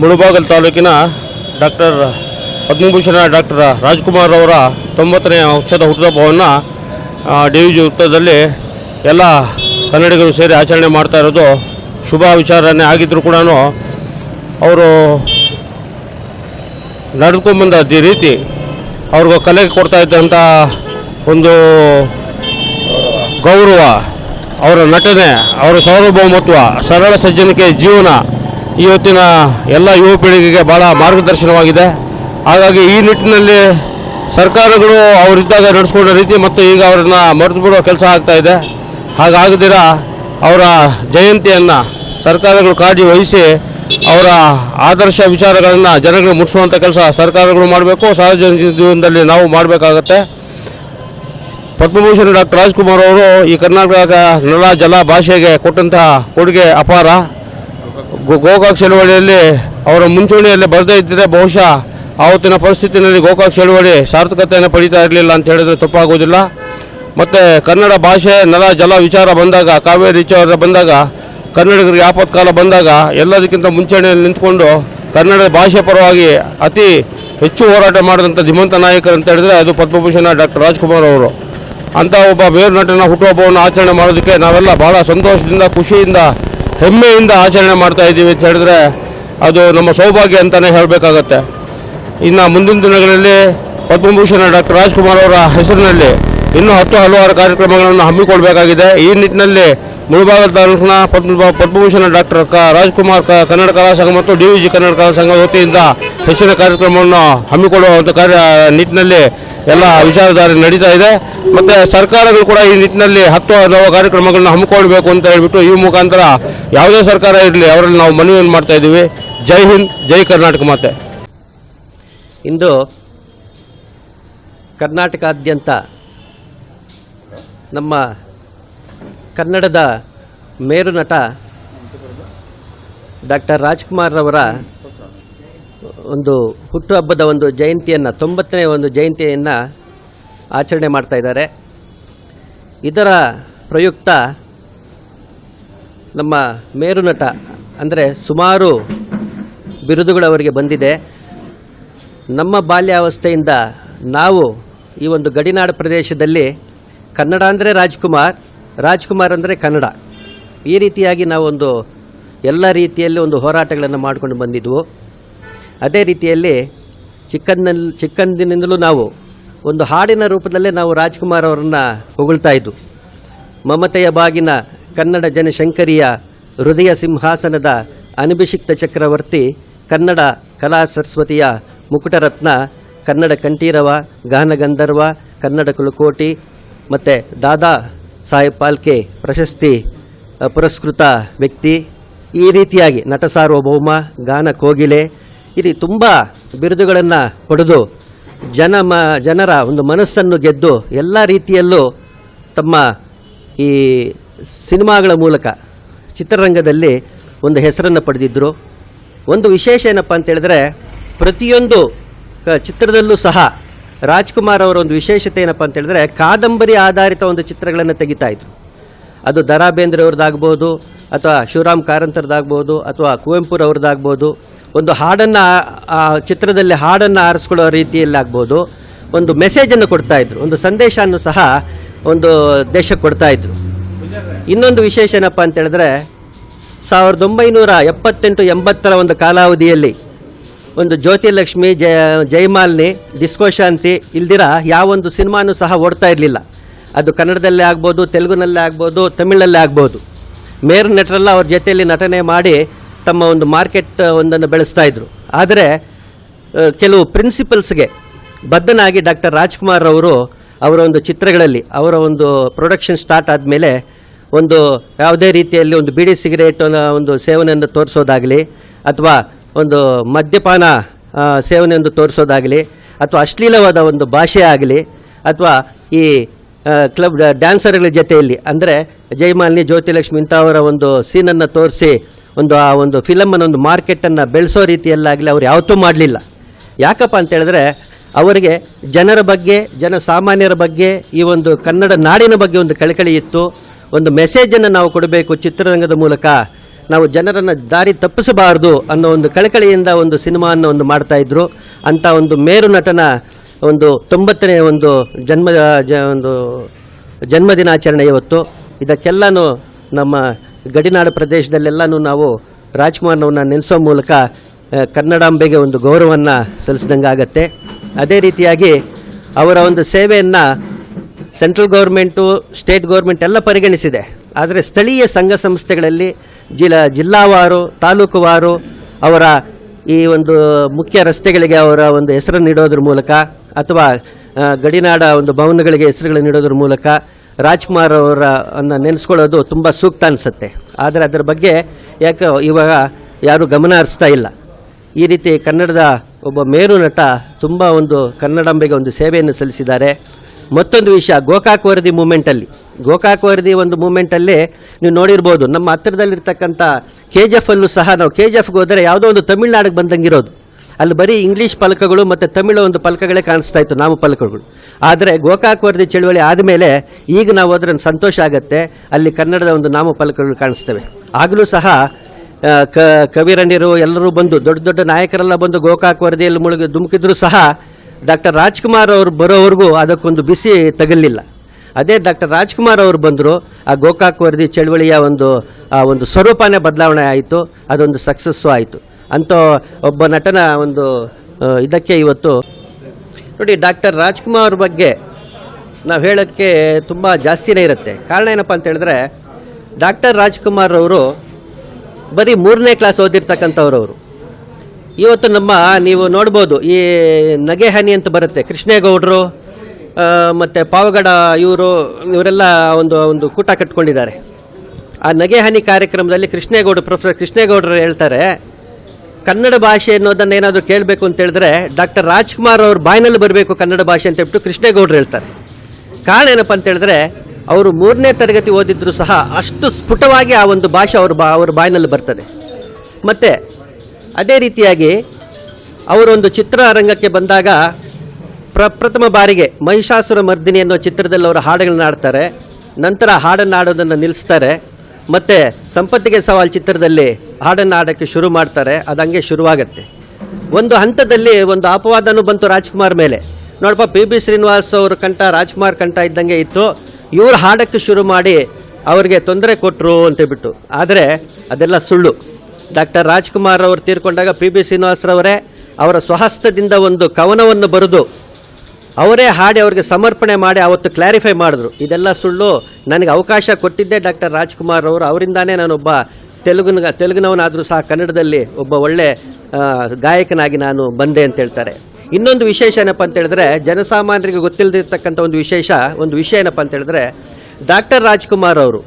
ಮುಳುಬಾಗಲ್ ತಾಲೂಕಿನ doctor Padma Bhushan doctor Rajkumar ಅವರ ತೊಂಬತ್ತನೇ ವರ್ಷದ ಹುಟ್ಟುಹಬ್ಬವನ್ನು ಡಿ ವಿ ಜಿ ವೃತ್ತದಲ್ಲಿ ಎಲ್ಲ ಕನ್ನಡಿಗರು ಸೇರಿ ಆಚರಣೆ ಮಾಡ್ತಾ ಇರೋದು ಶುಭ ವಿಚಾರನೇ ಆಗಿದ್ದರೂ ಕೂಡ ಅವರು ನಡೆದುಕೊಂಡ್ಬಂದ ರೀತಿ ಅವ್ರಿಗೆ ಕಲೆಗೆ ಕೊಡ್ತಾ ಇದ್ದಂಥ ಒಂದು ಗೌರವ, ಅವರ ನಟನೆ, ಅವರ ಸಾರ್ವಭೌಮತ್ವ, ಸರಳ ಸಜ್ಜನಿಕೆ ಜೀವನ ಇವತ್ತಿನ ಎಲ್ಲ ಯುವ ಪೀಳಿಗೆಗೆ ಭಾಳ ಮಾರ್ಗದರ್ಶನವಾಗಿದೆ. ಹಾಗಾಗಿ ಈ ನಿಟ್ಟಿನಲ್ಲಿ ಸರ್ಕಾರಗಳು ಅವರಿದ್ದಾಗ ನಡೆಸ್ಕೊಂಡ ರೀತಿ ಮತ್ತು ಈಗ ಅವರನ್ನು ಮರೆತು ಬಿಡುವ ಕೆಲಸ ಆಗ್ತಾ ಇದೆ. ಹಾಗಾಗದಿರ ಅವರ ಜಯಂತಿಯನ್ನು ಸರ್ಕಾರಗಳು ಕಾಳಜಿ ವಹಿಸಿ ಅವರ ಆದರ್ಶ ವಿಚಾರಗಳನ್ನು ಜನಗಳಿಗೆ ಮುಟ್ಟಿಸುವಂಥ ಕೆಲಸ ಸರ್ಕಾರಗಳು ಮಾಡಬೇಕು, ಸಾರ್ವಜನಿಕ ಜೀವನದಲ್ಲಿ ನಾವು ಮಾಡಬೇಕಾಗತ್ತೆ. ಪದ್ಮಭೂಷಣ ಡಾಕ್ಟರ್ ರಾಜ್ಕುಮಾರ್ ಅವರು ಈ ಕರ್ನಾಟಕದ ನೆಲ ಜಲ ಭಾಷೆಗೆ ಕೊಟ್ಟಂತಹ ಕೊಡುಗೆ ಅಪಾರ. ಗೋಕಾಕ್ ಚಳುವಳಿಯಲ್ಲಿ ಅವರ ಮುಂಚೂಣಿಯಲ್ಲಿ ಬರದೇ ಇದ್ದರೆ ಬಹುಶಃ ಆವತ್ತಿನ ಪರಿಸ್ಥಿತಿಯಲ್ಲಿ ಗೋಕಾಕ್ ಚಳವಳಿ ಸಾರ್ಥಕತೆಯನ್ನು ಪಡೀತಾ ಇರಲಿಲ್ಲ ಅಂತ ಹೇಳಿದರೆ ತಪ್ಪಾಗೋದಿಲ್ಲ ಮತ್ತು ಕನ್ನಡ ಭಾಷೆ ನೆಲ ಜಲ ವಿಚಾರ ಬಂದಾಗ, ಕಾವೇರಿ ವಿಚಾರ ಬಂದಾಗ ಕನ್ನಡಿಗರಿಗೆ ಆಪತ್ಕಾಲ ಬಂದಾಗ ಎಲ್ಲದಕ್ಕಿಂತ ಮುಂಚೂಣಿಯಲ್ಲಿ ನಿಂತ್ಕೊಂಡು ಕನ್ನಡ ಭಾಷೆ ಪರವಾಗಿ ಅತಿ ಹೆಚ್ಚು ಹೋರಾಟ ಮಾಡಿದಂಥ ಧೀಮಂತ ನಾಯಕರು ಅಂತ ಹೇಳಿದ್ರೆ ಅದು ಪದ್ಮಭೂಷಣ ಡಾಕ್ಟರ್ ರಾಜ್ಕುಮಾರ್ ಅವರು. ಅಂಥ ಒಬ್ಬ ಬೇರು ನಟನ ಹುಟ್ಟುಹಬ್ಬವನ್ನು ಆಚರಣೆ ಮಾಡೋದಕ್ಕೆ ನಾವೆಲ್ಲ ಬಹಳ ಸಂತೋಷದಿಂದ, ಖುಷಿಯಿಂದ, ಹೆಮ್ಮೆಯಿಂದ ಆಚರಣೆ ಮಾಡ್ತಾ ಇದ್ದೀವಿ ಅಂತ ಹೇಳಿದ್ರೆ ಅದು ನಮ್ಮ ಸೌಭಾಗ್ಯ ಅಂತಲೇ ಹೇಳಬೇಕಾಗತ್ತೆ. ಇನ್ನು ಮುಂದಿನ ದಿನಗಳಲ್ಲಿ ಪದ್ಮಭೂಷಣ ಡಾಕ್ಟರ್ ರಾಜ್ಕುಮಾರ್ ಅವರ ಹೆಸರಿನಲ್ಲಿ ಇನ್ನೂ ಹತ್ತು ಹಲವಾರು ಕಾರ್ಯಕ್ರಮಗಳನ್ನು ಹಮ್ಮಿಕೊಳ್ಬೇಕಾಗಿದೆ. ಈ ನಿಟ್ಟಿನಲ್ಲಿ ಮುಳಬಾಗಲ್ ತಾಲೂಕಿನ ಪದ್ಮ ಪದ್ಮಭೂಷಣ ಡಾಕ್ಟರ್ ಕ ರಾಜ್ಕುಮಾರ್ ಕನ್ನಡ ಕಲಾ ಸಂಘ ಮತ್ತು ಡಿ ವಿ ಜಿ ಕನ್ನಡ ಕಲಾ ಸಂಘ ವತಿಯಿಂದ ಹೆಚ್ಚಿನ ಕಾರ್ಯಕ್ರಮವನ್ನು ಹಮ್ಮಿಕೊಳ್ಳುವಂಥ ಕಾರ್ಯ ನಿಟ್ಟಿನಲ್ಲಿ ಎಲ್ಲ ವಿಚಾರಧಾರೆ ನಡೀತಾ ಇದೆ. ಮತ್ತು ಸರ್ಕಾರಗಳು ಕೂಡ ಈ ನಿಟ್ಟಿನಲ್ಲಿ ಹತ್ತು ಹಲವು ಕಾರ್ಯಕ್ರಮಗಳನ್ನ ಹಮ್ಮಿಕೊಳ್ಬೇಕು ಅಂತ ಹೇಳ್ಬಿಟ್ಟು ಈ ಮುಖಾಂತರ ಯಾವುದೇ ಸರ್ಕಾರ ಇರಲಿ, ಅವರಲ್ಲಿ ನಾವು ಮನವಿಯನ್ನು ಮಾಡ್ತಾ ಇದ್ದೀವಿ. ಜೈ ಹಿಂದ್, ಜೈ ಕರ್ನಾಟಕ ಮಾತೆ. ಇಂದು ಕರ್ನಾಟಕಾದ್ಯಂತ ನಮ್ಮ ಕನ್ನಡದ ಮೇರು ನಟ ಡಾಕ್ಟರ್ ರಾಜ್ಕುಮಾರ್ ರವರ ಒಂದು ಹುಟ್ಟುಹಬ್ಬದ ಒಂದು ಜಯಂತಿಯನ್ನು, ತೊಂಬತ್ತನೇ ಒಂದು ಜಯಂತಿಯನ್ನು ಆಚರಣೆ ಮಾಡ್ತಾ ಇದ್ದಾರೆ. ಇದರ ಪ್ರಯುಕ್ತ ನಮ್ಮ ಮೇರು ನಟ ಅಂದರೆ ಸುಮಾರು ಬಿರುದುಗಳು ಅವರಿಗೆ ಬಂದಿದೆ. ನಮ್ಮ ಬಾಲ್ಯಾವಸ್ಥೆಯಿಂದ ನಾವು ಈ ಒಂದು ಗಡಿನಾಡು ಪ್ರದೇಶದಲ್ಲಿ ಕನ್ನಡ ಅಂದರೆ ರಾಜ್ಕುಮಾರ್ ರಾಜ್ಕುಮಾರ್ ಅಂದರೆ ಕನ್ನಡ. ಈ ರೀತಿಯಾಗಿ ನಾವೊಂದು ಎಲ್ಲ ರೀತಿಯಲ್ಲಿ ಒಂದು ಹೋರಾಟಗಳನ್ನು ಮಾಡಿಕೊಂಡು ಬಂದಿದ್ವು. ಅದೇ ರೀತಿಯಲ್ಲಿ ಚಿಕ್ಕಂದಿನಲ್ಲಿ ಚಿಕ್ಕಂದಿನಿಂದಲೂ ನಾವು ಒಂದು ಹಾಡಿನ ರೂಪದಲ್ಲೇ ನಾವು ರಾಜ್ಕುಮಾರ್ ಅವರನ್ನು ಹೊಗಳ್ತಾ ಇದ್ದು. ಮಮತೆಯ ಬಾಗಿನ ಕನ್ನಡ ಜನಶಂಕರಿಯ ಹೃದಯ ಸಿಂಹಾಸನದ ಅನಭಿಷಿಕ್ತ ಚಕ್ರವರ್ತಿ, ಕನ್ನಡ ಕಲಾ ಸರಸ್ವತಿಯ ಮುಕುಟರತ್ನ, ಕನ್ನಡ ಕಂಠೀರವ, ಗಾನಗಂಧರ್ವ, ಕನ್ನಡ ಕುಲಕೋಟಿ, ಮತ್ತು ದಾದಾ ಸಾಹೇಬ್ ಪಾಲ್ಕೆ ಪ್ರಶಸ್ತಿ ಪುರಸ್ಕೃತ ವ್ಯಕ್ತಿ. ಈ ರೀತಿಯಾಗಿ ನಟ ಸಾರ್ವಭೌಮ ಗಾನ ಕೋಗಿಲೆ, ಇಲ್ಲಿ ತುಂಬ ಬಿರುದುಗಳನ್ನು ಪಡೆದು ಜನ ಮ, ಜನರ ಒಂದು ಮನಸ್ಸನ್ನು ಗೆದ್ದು ಎಲ್ಲ ರೀತಿಯಲ್ಲೂ ತಮ್ಮ ಈ ಸಿನಿಮಾಗಳ ಮೂಲಕ ಚಿತ್ರರಂಗದಲ್ಲಿ ಒಂದು ಹೆಸರನ್ನು ಪಡೆದಿದ್ದರು ಒಂದು ವಿಶೇಷ ಏನಪ್ಪ ಅಂತೇಳಿದ್ರೆ ಪ್ರತಿಯೊಂದು ಚಿತ್ರದಲ್ಲೂ ಸಹ ರಾಜ್ಕುಮಾರ್ ಅವರ ಒಂದು ವಿಶೇಷತೆ ಏನಪ್ಪ ಅಂತ ಹೇಳಿದ್ರೆ, ಕಾದಂಬರಿ ಆಧಾರಿತ ಒಂದು ಚಿತ್ರಗಳನ್ನು ತೆಗಿತಾ ಇದ್ರು. ಅದು ದರಾ ಬೇಂದ್ರೆ ಅವ್ರದ್ದಾಗ್ಬೋದು, ಅಥವಾ ಶಿವರಾಮ್ ಕಾರಂತರದ್ದಾಗ್ಬೋದು, ಅಥವಾ ಕುವೆಂಪುರವ್ರದ್ದಾಗ್ಬೋದು ಒಂದು ಹಾಡನ್ನು, ಆ ಚಿತ್ರದಲ್ಲಿ ಹಾಡನ್ನು ಆರಿಸ್ಕೊಳ್ಳೋ ರೀತಿಯಲ್ಲಾಗ್ಬೋದು. ಒಂದು ಮೆಸೇಜನ್ನು ಕೊಡ್ತಾ ಇದ್ರು. ಒಂದು ಸಂದೇಶವನ್ನು ಸಹ ಒಂದು ದೇಶಕ್ಕೆ ಕೊಡ್ತಾ ಇದ್ರು. ಇನ್ನೊಂದು ವಿಶೇಷ ಏನಪ್ಪ ಅಂತ ಹೇಳಿದ್ರೆ, ಸಾವಿರದ ಒಂಬೈನೂರ ಎಪ್ಪತ್ತೆಂಟು ಎಂಬತ್ತರ ಒಂದು ಕಾಲಾವಧಿಯಲ್ಲಿ ಒಂದು ಜ್ಯೋತಿಲಕ್ಷ್ಮಿ, ಜಯ, ಜಯಮಾಲಿನಿ, ಡಿಸ್ಕೋ ಶಾಂತಿ ಇಲ್ದಿರ ಯಾವೊಂದು ಸಿನಿಮಾನೂ ಸಹ ಓಡ್ತಾ ಇರಲಿಲ್ಲ. ಅದು ಕನ್ನಡದಲ್ಲೇ ಆಗ್ಬೋದು, ತೆಲುಗುನಲ್ಲೇ ಆಗ್ಬೋದು, ತಮಿಳಲ್ಲೇ ಆಗ್ಬೋದು. ಮೇರ್ ನಟರೆಲ್ಲ ಅವ್ರ ಜೊತೆಯಲ್ಲಿ ನಟನೆ ಮಾಡಿ ತಮ್ಮ ಒಂದು ಮಾರ್ಕೆಟ್ ಒಂದನ್ನು ಬೆಳೆಸ್ತಾ ಇದ್ರು. ಆದರೆ ಕೆಲವು ಪ್ರಿನ್ಸಿಪಲ್ಸ್ಗೆ ಬದ್ಧನಾಗಿ ಡಾಕ್ಟರ್ ರಾಜ್ಕುಮಾರ್ ಅವರು ಅವರ ಒಂದು ಚಿತ್ರಗಳಲ್ಲಿ, ಅವರ ಒಂದು ಪ್ರೊಡಕ್ಷನ್ ಸ್ಟಾರ್ಟ್ ಆದಮೇಲೆ ಒಂದು ಯಾವುದೇ ರೀತಿಯಲ್ಲಿ ಒಂದು ಬಿಡಿ ಸಿಗರೇಟ್ ಒಂದು ಸೇವನೆಯನ್ನು ತೋರಿಸೋದಾಗಲಿ, ಅಥವಾ ಒಂದು ಮದ್ಯಪಾನ ಸೇವನೆ ಸೇವನೆಯನ್ನು ತೋರಿಸೋದಾಗಲಿ, ಅಥವಾ ಅಶ್ಲೀಲವಾದ ಒಂದು ಭಾಷೆ ಆಗಲಿ, ಅಥವಾ ಈ ಕ್ಲಬ್ ಡ್ಯಾನ್ಸರ್ಗಳ ಜೊತೆಯಲ್ಲಿ, ಅಂದರೆ ಜಯಮಾಲಿನಿ, ಜ್ಯೋತಿಲಕ್ಷ್ಮಿ ಇಂಥವರ ಒಂದು ಸೀನನ್ನು ತೋರಿಸಿ, ಒಂದು ಆ ಒಂದು ಫಿಲಮನ್ನು ಒಂದು ಮಾರ್ಕೆಟನ್ನು ಬೆಳೆಸೋ ರೀತಿಯಲ್ಲಾಗಲಿ ಅವ್ರು ಯಾವತ್ತೂ ಮಾಡಲಿಲ್ಲ. ಯಾಕಪ್ಪ ಅಂತ ಹೇಳಿದ್ರೆ ಅವರಿಗೆ ಜನರ ಬಗ್ಗೆ ಜನಸಾಮಾನ್ಯರ ಬಗ್ಗೆ, ಈ ಒಂದು ಕನ್ನಡ ನಾಡಿನ ಬಗ್ಗೆ ಒಂದು ಕಳಕಳಿ ಇತ್ತು. ಒಂದು ಮೆಸೇಜನ್ನು ನಾವು ಕೊಡಬೇಕು ಚಿತ್ರರಂಗದ ಮೂಲಕ. ನಾವು ಜನರನ್ನು ದಾರಿ ತಪ್ಪಿಸಬಾರದು ಅನ್ನೋ ಒಂದು ಕಳಕಳಿಯಿಂದ ಒಂದು ಸಿನಿಮಾವನ್ನು ಒಂದು ಮಾಡ್ತಾ ಇದ್ರು. ಅಂತ ಒಂದು ಮೇರು ನಟನ ಒಂದು ತೊಂಬತ್ತನೇ ಒಂದು ಜನ್ಮ ಒಂದು ಜನ್ಮದಿನಾಚರಣೆ ಇವತ್ತು. ಇದಕ್ಕೆಲ್ಲನೂ ನಮ್ಮ ಗಡಿನಾಡು ಪ್ರದೇಶದಲ್ಲೆಲ್ಲನೂ ನಾವು ರಾಜ್ಕುಮಾರ್ನವ್ರನ್ನ ನೆನೆಸೋ ಮೂಲಕ ಕನ್ನಡಾಂಬೆಗೆ ಒಂದು ಗೌರವವನ್ನು ಸಲ್ಲಿಸಿದಂಗೆ ಆಗತ್ತೆ ಅದೇ ರೀತಿಯಾಗಿ ಅವರ ಒಂದು ಸೇವೆಯನ್ನು ಸೆಂಟ್ರಲ್ ಗೌರ್ಮೆಂಟು, ಸ್ಟೇಟ್ ಗೌರ್ಮೆಂಟ್ ಎಲ್ಲ ಪರಿಗಣಿಸಿದೆ. ಆದರೆ ಸ್ಥಳೀಯ ಸಂಘ ಸಂಸ್ಥೆಗಳಲ್ಲಿ ಜಿಲ್ಲಾ ಜಿಲ್ಲಾವಾರು, ತಾಲೂಕುವಾರು ಅವರ ಈ ಒಂದು ಮುಖ್ಯ ರಸ್ತೆಗಳಿಗೆ ಅವರ ಒಂದು ಹೆಸರನ್ನು ನೀಡೋದ್ರ ಮೂಲಕ ಅಥವಾ ಗಡಿನಾಡ ಒಂದು ಭವನಗಳಿಗೆ ಹೆಸರುಗಳನ್ನು ನೀಡೋದ್ರ ಮೂಲಕ ರಾಜ್ಕುಮಾರ್ ಅವರ ಅನ್ನು ನೆನೆಸ್ಕೊಳ್ಳೋದು ತುಂಬ ಸೂಕ್ತ ಅನಿಸುತ್ತೆ. ಆದರೆ ಅದರ ಬಗ್ಗೆ ಯಾಕೆ ಇವಾಗ ಯಾರೂ ಗಮನ ಹರಿಸ್ತಾ ಇಲ್ಲ. ಈ ರೀತಿ ಕನ್ನಡದ ಒಬ್ಬ ಮೇರು ನಟ ತುಂಬ ಒಂದು ಕನ್ನಡಾಂಬೆಗೆ ಒಂದು ಸೇವೆಯನ್ನು ಸಲ್ಲಿಸಿದ್ದಾರೆ. ಮತ್ತೊಂದು ವಿಷಯ ಗೋಕಾಕ್ ವರದಿ ಮೂಮೆಂಟಲ್ಲಿ. ಗೋಕಾಕ್ ವರದಿ ಒಂದು ಮೂಮೆಂಟಲ್ಲಿ ನೀವು ನೋಡಿರ್ಬೋದು, ನಮ್ಮ ಹತ್ತಿರದಲ್ಲಿರ್ತಕ್ಕಂಥ ಕೆ ಜಿ ಎಫ್ ಅಲ್ಲೂ ಸಹ ನಾವು ಕೆ ಜಿ ಎಫ್ಗೆ ಹೋದರೆ ಯಾವುದೋ ಒಂದು ತಮಿಳ್ನಾಡಿಗೆ ಬಂದಂಗಿರೋದು. ಅಲ್ಲಿ ಬರೀ ಇಂಗ್ಲೀಷ್ ಫಲಕಗಳು ಮತ್ತು ತಮಿಳು ಒಂದು ಫಲಕಗಳೇ ಕಾಣಿಸ್ತಾ ಇತ್ತು ನಾಮ ಫಲಕಗಳು ಆದರೆ ಗೋಕಾಕ್ ವರದಿ ಚಳುವಳಿ ಆದಮೇಲೆ ಈಗ ನಾವು ಹೋದ್ರೆ ಸಂತೋಷ ಆಗುತ್ತೆ, ಅಲ್ಲಿ ಕನ್ನಡದ ಒಂದು ನಾಮ ಫಲಕಗಳು ಕಾಣಿಸ್ತವೆ. ಆಗಲೂ ಸಹ ಕ, ಕವಿರಣ್ಯರು ಎಲ್ಲರೂ ಬಂದು, ದೊಡ್ಡ ದೊಡ್ಡ ನಾಯಕರೆಲ್ಲ ಬಂದು ಗೋಕಾಕ್ ವರದಿಯಲ್ಲಿ ಮುಳುಗಿ ಧುಮುಕಿದ್ರು ಸಹ, ಡಾಕ್ಟರ್ ರಾಜ್ಕುಮಾರ್ ಅವರು ಬರೋವರೆಗೂ ಅದಕ್ಕೊಂದು ಬಿಸಿ ತಗಲಿಲ್ಲ. ಅದೇ ಡಾಕ್ಟರ್ ರಾಜ್ಕುಮಾರ್ ಅವರು ಬಂದರು, ಆ ಗೋಕಾಕ್ ವರದಿ ಚಳವಳಿಯ ಒಂದು ಒಂದು ಸ್ವರೂಪನೇ ಬದಲಾವಣೆ ಆಯಿತು, ಅದೊಂದು ಸಕ್ಸಸ್ಸು ಆಯಿತು. ಅಂತ ಒಬ್ಬ ನಟನ ಒಂದು ಇದಕ್ಕೆ ಇವತ್ತು, ನೋಡಿ ಡಾಕ್ಟರ್ ರಾಜ್ಕುಮಾರ್ ಬಗ್ಗೆ ನಾವು ಹೇಳೋಕ್ಕೆ ತುಂಬ ಜಾಸ್ತಿನೇ ಇರುತ್ತೆ. ಕಾರಣ ಏನಪ್ಪ ಅಂತ ಹೇಳಿದ್ರೆ, ಡಾಕ್ಟರ್ ರಾಜ್ಕುಮಾರ್ ಅವರು ಬರೀ ಮೂರನೇ ಕ್ಲಾಸ್ ಓದಿರ್ತಕ್ಕಂಥವ್ರು ಅವರು. ಇವತ್ತು ನಮ್ಮ, ನೀವು ನೋಡ್ಬೋದು, ಈ ನಗೆ ಹನಿ ಅಂತ ಬರುತ್ತೆ, ಕೃಷ್ಣೇಗೌಡರು ಮತ್ತೆ ಪಾವಗಡ ಇವರು, ಇವರೆಲ್ಲ ಒಂದು ಒಂದು ಕೂಟ ಕಟ್ಕೊಂಡಿದ್ದಾರೆ. ಆ ನಗೆ ಹನಿ ಕಾರ್ಯಕ್ರಮದಲ್ಲಿ ಕೃಷ್ಣೇಗೌಡ, ಪ್ರೊಫೆಸರ್ ಕೃಷ್ಣೇಗೌಡರು ಹೇಳ್ತಾರೆ, ಕನ್ನಡ ಭಾಷೆ ಅನ್ನೋದನ್ನ ಏನಾದರೂ ಕೇಳಬೇಕು ಅಂತ ಹೇಳಿದ್ರೆ, ಡಾಕ್ಟರ್ ರಾಜ್ಕುಮಾರ್ ಅವ್ರ ಬಾಯಿನಲ್ಲಿ ಬರಬೇಕು ಕನ್ನಡ ಭಾಷೆ ಅಂತ ಹೇಳ್ಬಿಟ್ಟು ಕೃಷ್ಣೇಗೌಡರು ಹೇಳ್ತಾರೆ. ಕಾರಣ ಏನಪ್ಪ ಅಂತ ಹೇಳಿದ್ರೆ, ಅವರು ಮೂರನೇ ತರಗತಿ ಓದಿದ್ರು ಸಹ ಅಷ್ಟು ಸ್ಫುಟವಾಗಿ ಆ ಒಂದು ಭಾಷೆ ಅವ್ರ ಬಾ, ಅವ್ರ ಬಾಯಿನಲ್ಲಿ ಬರ್ತದೆ. ಮತ್ತು, ಅದೇ ರೀತಿಯಾಗಿ, ಅವರೊಂದು ಚಿತ್ರರಂಗಕ್ಕೆ ಬಂದಾಗ ಪ್ರಪ್ರಥಮ ಬಾರಿಗೆ ಮಹಿಷಾಸುರ ಮರ್ದಿನಿ ಅನ್ನೋ ಚಿತ್ರದಲ್ಲಿ ಅವರು ಹಾಡುಗಳನ್ನ ಆಡ್ತಾರೆ ನಂತರ ಹಾಡನ್ನು ಆಡೋದನ್ನು ನಿಲ್ಲಿಸ್ತಾರೆ ಮತ್ತು ಸಂಪತ್ತಿಗೆ ಸವಾಲ್ ಚಿತ್ರದಲ್ಲಿ ಹಾಡನ್ನು ಆಡೋಕ್ಕೆ ಶುರು ಮಾಡ್ತಾರೆ. ಅದು ಹಂಗೆ ಶುರುವಾಗತ್ತೆ. ಒಂದು ಹಂತದಲ್ಲಿ ಒಂದು ಅಪವಾದನೂ ಬಂತು ರಾಜ್ಕುಮಾರ್ ಮೇಲೆ. ನೋಡಪ್ಪ, ಪಿ ಬಿ ಶ್ರೀನಿವಾಸ್ ಅವ್ರ ಕಂಠ ರಾಜ್ಕುಮಾರ್ ಕಂಠ ಇದ್ದಂಗೆ ಇತ್ತು. ಇವ್ರು ಹಾಡಕ್ಕೆ ಶುರು ಮಾಡಿ ಅವ್ರಿಗೆ ತೊಂದರೆ ಕೊಟ್ಟರು ಅಂತೇಳ್ಬಿಟ್ಟು ಆದರೆ ಅದೆಲ್ಲ ಸುಳ್ಳು. ಡಾಕ್ಟರ್ ರಾಜ್ಕುಮಾರ್ ಅವರು ತೀರ್ಕೊಂಡಾಗ ಪಿ ಬಿ ಶ್ರೀನಿವಾಸರವರೇ ಅವರ ಸ್ವಹಸ್ತದಿಂದ ಒಂದು ಕವನವನ್ನು ಬರೆದು ಅವರೇ ಹಾಡಿ ಅವ್ರಿಗೆ ಸಮರ್ಪಣೆ ಮಾಡಿ ಅವತ್ತು ಕ್ಲಾರಿಫೈ ಮಾಡಿದ್ರು. ಇದೆಲ್ಲ ಸುಳ್ಳು. ನನಗೆ ಅವಕಾಶ ಕೊಟ್ಟಿದ್ದೇ ಡಾಕ್ಟರ್ ರಾಜ್ಕುಮಾರ್ ಅವರು. ಅವರಿಂದಾನೇ ನಾನೊಬ್ಬ ತೆಲುಗುನ, ತೆಲುಗಿನವನಾದರೂ ಸಹ ಕನ್ನಡದಲ್ಲಿ ಒಬ್ಬ ಒಳ್ಳೆ ಗಾಯಕನಾಗಿ ನಾನು ಬಂದೆ ಅಂತ ಹೇಳ್ತಾರೆ. ಇನ್ನೊಂದು ವಿಶೇಷ ಏನಪ್ಪ ಅಂತ ಹೇಳಿದ್ರೆ, ಜನಸಾಮಾನ್ಯರಿಗೆ ಗೊತ್ತಿಲ್ಲದಿರ್ತಕ್ಕಂಥ ಒಂದು ವಿಶೇಷ, ಒಂದು ವಿಷಯ ಏನಪ್ಪ ಅಂತ ಹೇಳಿದ್ರೆ, ಡಾಕ್ಟರ್ ರಾಜ್ಕುಮಾರ್ ಅವರು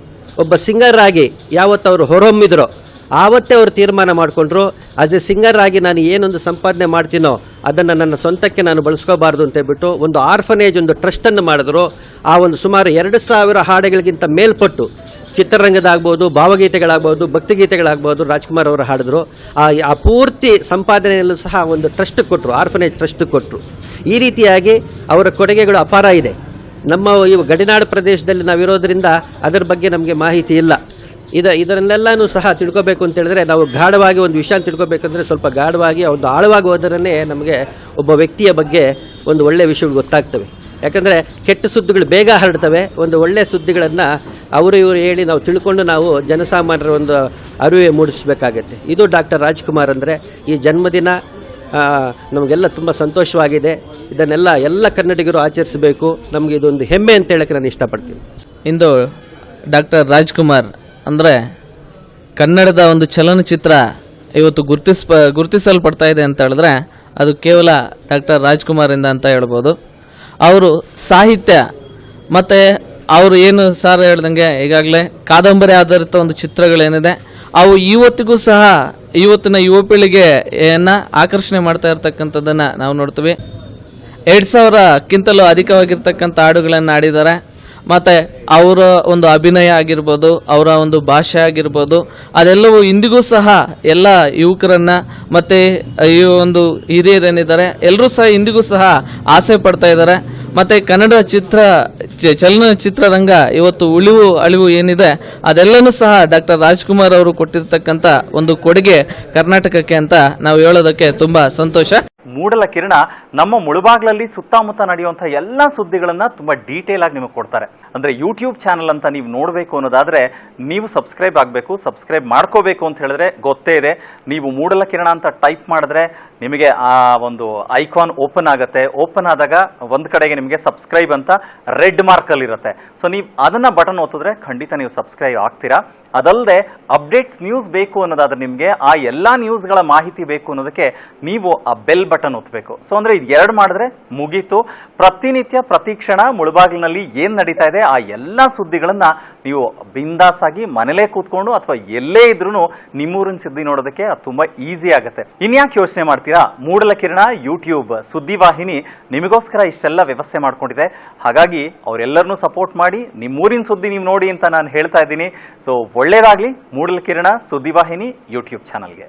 ಒಬ್ಬ ಸಿಂಗರ್ ಆಗಿ ಯಾವತ್ತು ಅವರು ಹೊರಹೊಮ್ಮಿದ್ರೋ, ಆವತ್ತೇ ಅವರು ತೀರ್ಮಾನ ಮಾಡಿಕೊಂಡ್ರು ಆಸ್ ಎ ಸಿಂಗರ್ ಆಗಿ ನಾನು ಏನೊಂದು ಸಂಪಾದನೆ ಮಾಡ್ತೀನೋ ಅದನ್ನು ನನ್ನ ಸ್ವಂತಕ್ಕೆ ನಾನು ಬಳಸ್ಕೋಬಾರ್ದು ಅಂತ ಹೇಳ್ಬಿಟ್ಟು ಒಂದು ಆರ್ಫನೇಜ್ ಒಂದು ಟ್ರಸ್ಟನ್ನು ಮಾಡಿದ್ರು. ಆ ಒಂದು ಸುಮಾರು ಎರಡು ಸಾವಿರ ಹಾಡುಗಳಿಗಿಂತ ಮೇಲ್ಪಟ್ಟು ಚಿತ್ರರಂಗದಾಗ್ಬೋದು, ಭಾವಗೀತೆಗಳಾಗ್ಬೋದು, ಭಕ್ತಿಗೀತೆಗಳಾಗ್ಬೋದು ರಾಜ್ಕುಮಾರ್ ಅವರು ಹಾಡಿದ್ರು. ಆ ಆ ಪೂರ್ತಿ ಸಂಪಾದನೆಯಲ್ಲೂ ಸಹ ಒಂದು ಟ್ರಸ್ಟ್ ಕೊಟ್ಟರು ಆರ್ಫನೇಜ್ ಟ್ರಸ್ಟ್ ಕೊಟ್ಟರು ಈ ರೀತಿಯಾಗಿ ಅವರ ಕೊಡುಗೆಗಳು ಅಪಾರ ಇದೆ. ನಮ್ಮ ಇವು ಗಡಿನಾಡು ಪ್ರದೇಶದಲ್ಲಿ ನಾವಿರೋದ್ರಿಂದ ಅದರ ಬಗ್ಗೆ ನಮಗೆ ಮಾಹಿತಿ ಇಲ್ಲ. ಇದ ಇದನ್ನೆಲ್ಲನೂ ಸಹ ತಿಳ್ಕೊಬೇಕು ಅಂತ ಹೇಳಿದ್ರೆ ನಾವು ಗಾಢವಾಗಿ ಒಂದು ವಿಷಯ ತಿಳ್ಕೊಬೇಕಂದ್ರೆ ಸ್ವಲ್ಪ ಗಾಢವಾಗಿ ಒಂದು ಆಳವಾಗಿ ನಮಗೆ ಒಬ್ಬ ವ್ಯಕ್ತಿಯ ಬಗ್ಗೆ ಒಂದು ಒಳ್ಳೆಯ ವಿಷಯಗಳು ಗೊತ್ತಾಗ್ತವೆ. ಯಾಕಂದರೆ ಕೆಟ್ಟ ಸುದ್ದಿಗಳು ಬೇಗ ಹರಡ್ತವೆ. ಒಂದು ಒಳ್ಳೆಯ ಸುದ್ದಿಗಳನ್ನು ಅವರು ಇವರು ಹೇಳಿ ನಾವು ತಿಳ್ಕೊಂಡು ನಾವು ಜನಸಾಮಾನ್ಯರ ಒಂದು ಅರಿವೆ ಮೂಡಿಸಬೇಕಾಗತ್ತೆ. ಇದು ಡಾಕ್ಟರ್ ರಾಜ್ಕುಮಾರ್ ಅಂದರೆ ಈ ಜನ್ಮದಿನ ನಮಗೆಲ್ಲ ತುಂಬ ಸಂತೋಷವಾಗಿದೆ. ಇದನ್ನೆಲ್ಲ ಎಲ್ಲ ಕನ್ನಡಿಗರು ಆಚರಿಸಬೇಕು. ನಮಗೆ ಇದೊಂದು ಹೆಮ್ಮೆ ಅಂತ ಹೇಳಕ್ಕೆ ನಾನು ಇಷ್ಟಪಡ್ತೀನಿ. ಇಂದು ಡಾಕ್ಟರ್ ರಾಜ್ಕುಮಾರ್ ಅಂದರೆ ಕನ್ನಡದ ಒಂದು ಚಲನಚಿತ್ರ ಇವತ್ತು ಗುರುತಿಸ್ ಗುರುತಿಸಲ್ಪಡ್ತಾ ಇದೆ ಅಂತ ಹೇಳಿದ್ರೆ ಅದು ಕೇವಲ ಡಾಕ್ಟರ್ ರಾಜ್ಕುಮಾರಿಂದ ಅಂತ ಹೇಳ್ಬೋದು. ಅವರು ಸಾಹಿತ್ಯ ಮತ್ತು ಅವರು ಏನು ಸಾರ್ ಹೇಳ್ದಂಗೆ ಈಗಾಗಲೇ ಕಾದಂಬರಿ ಆಧಾರಿತ ಒಂದು ಚಿತ್ರಗಳೇನಿದೆ, ಅವು ಇವತ್ತಿಗೂ ಸಹ ಇವತ್ತಿನ ಯುವ ಪೀಳಿಗೆಯನ್ನು ಆಕರ್ಷಣೆ ಮಾಡ್ತಾ ಇರ್ತಕ್ಕಂಥದ್ದನ್ನು ನಾವು ನೋಡ್ತೀವಿ. ಎರಡು ಸಾವಿರಕ್ಕಿಂತಲೂ ಅಧಿಕವಾಗಿರ್ತಕ್ಕಂಥ ಹಾಡುಗಳನ್ನು ಆಡಿದ್ದಾರೆ ಮತ್ತು ಅವರ ಒಂದು ಅಭಿನಯ ಆಗಿರ್ಬೋದು, ಅವರ ಒಂದು ಭಾಷೆ ಆಗಿರ್ಬೋದು, ಅದೆಲ್ಲವೂ ಇಂದಿಗೂ ಸಹ ಎಲ್ಲ ಯುವಕರನ್ನು ಮತ್ತು ಈ ಒಂದು ಹಿರಿಯರೇನಿದ್ದಾರೆ ಎಲ್ಲರೂ ಸಹ ಇಂದಿಗೂ ಸಹ ಆಸೆ ಪಡ್ತಾ ಇದ್ದಾರೆ. ಮತ್ತು ಕನ್ನಡ ಚಿತ್ರ ಚಲನಚಿತ್ರರಂಗ ಇವತ್ತು ಉಳಿವು ಅಳಿವು ಏನಿದೆ ಅದೆಲ್ಲನೂ ಸಹ ಡಾಕ್ಟರ್ ರಾಜ್ಕುಮಾರ್ ಅವರು ಕೊಟ್ಟಿರ್ತಕ್ಕಂಥ ಒಂದು ಕೊಡುಗೆ ಕರ್ನಾಟಕಕ್ಕೆ ಅಂತ ನಾವು ಹೇಳೋದಕ್ಕೆ ತುಂಬ ಸಂತೋಷ. ಮೂಡಲ ಕಿರಣ ನಮ್ಮ ಮುಳುಬಾಗ್ಲಲ್ಲಿ ಸುತ್ತಮುತ್ತ ನಡೆಯುವಂಥ ಎಲ್ಲ ಸುದ್ದಿಗಳನ್ನ ತುಂಬಾ ಡೀಟೇಲ್ ಆಗಿ ನಿಮಗೆ ಕೊಡ್ತಾರೆ. ಅಂದ್ರೆ ಯೂಟ್ಯೂಬ್ ಚಾನಲ್ ಅಂತ ನೀವು ನೋಡಬೇಕು ಅನ್ನೋದಾದ್ರೆ ನೀವು ಸಬ್ಸ್ಕ್ರೈಬ್ ಆಗಬೇಕು ಸಬ್ಸ್ಕ್ರೈಬ್ ಮಾಡ್ಕೋಬೇಕು ಅಂತ ಹೇಳಿದ್ರೆ ಗೊತ್ತೇ ಇದೆ. ನೀವು ಮೂಡಲ ಕಿರಣ ಅಂತ ಟೈಪ್ ಮಾಡಿದ್ರೆ ನಿಮಗೆ ಆ ಒಂದು ಐಕಾನ್ ಓಪನ್ ಆಗುತ್ತೆ. ಓಪನ್ ಆದಾಗ ಒಂದು ಕಡೆಗೆ ನಿಮಗೆ ಸಬ್ಸ್ಕ್ರೈಬ್ ಅಂತ ರೆಡ್ ಮಾರ್ಕ್ ಅಲ್ಲಿ ಇರುತ್ತೆ ಸೊ ನೀವು ಅದನ್ನ ಬಟನ್ ಒತ್ತಿದ್ರೆ ಖಂಡಿತ ನೀವು ಸಬ್ಸ್ಕ್ರೈಬ್ ಆಗ್ತೀರಾ? ಅದಲ್ಲದೆ ಅಪ್ಡೇಟ್ಸ್ ನ್ಯೂಸ್ ಬೇಕು ಅನ್ನೋದಾದ್ರೆ ನಿಮಗೆ ಆ ಎಲ್ಲಾ ನ್ಯೂಸ್ಗಳ ಮಾಹಿತಿ ಬೇಕು ಅನ್ನೋದಕ್ಕೆ ನೀವು ಆ ಬೆಲ್ ಬಟನ್ ಒತ್ತಬೇಕು ಸೊ ಅಂದ್ರೆ ಇದು ಎರಡು ಮಾಡಿದ್ರೆ ಮುಗೀತು. ಪ್ರತಿನಿತ್ಯ ಪ್ರತಿ ಕ್ಷಣ ಮುಳುಬಾಗಿಲಿನಲ್ಲಿ ಏನು ನಡೀತಾ ಇದೆ, ಆ ಎಲ್ಲಾ ಸುದ್ದಿಗಳನ್ನು ನೀವು ಬಿಂದಾಸಾಗಿ ಮನೇಲೇ ಕೂತ್ಕೊಂಡು ಅಥವಾ ಎಲ್ಲೇ ಇದ್ರೂ ನಿಮ್ಮೂರಿನ ಸುದ್ದಿ ನೋಡೋದಕ್ಕೆ ಅದು ತುಂಬಾ ಈಸಿ ಆಗುತ್ತೆ. ಇನ್ಯಾಕೆ ಯೋಚನೆ ಮಾಡ್ತೀರಾ? ಮೂಡಲ ಕಿರಣ ಯೂಟ್ಯೂಬ್ ಸುದ್ದಿವಾಹಿನಿ ನಿಮಗೋಸ್ಕರ ಇಷ್ಟೆಲ್ಲ ವ್ಯವಸ್ಥೆ ಮಾಡ್ಕೊಂಡಿದೆ. ಹಾಗಾಗಿ ಅವರೆಲ್ಲರನ್ನೂ ಸಪೋರ್ಟ್ ಮಾಡಿ, ನಿಮ್ಮೂರಿನ ಸುದ್ದಿ ನೀವು ನೋಡಿ ಅಂತ ನಾನು ಹೇಳ್ತಾ ಇದ್ದೀನಿ. ಸೊ ಒಳ್ಳೇದಾಗ್ಲಿ. ಮೂಡಲ್ ಕಿರಣ ಸುದ್ದಿವಾಹಿನಿ ಯೂಟ್ಯೂಬ್ ಚಾನಲ್ಗೆ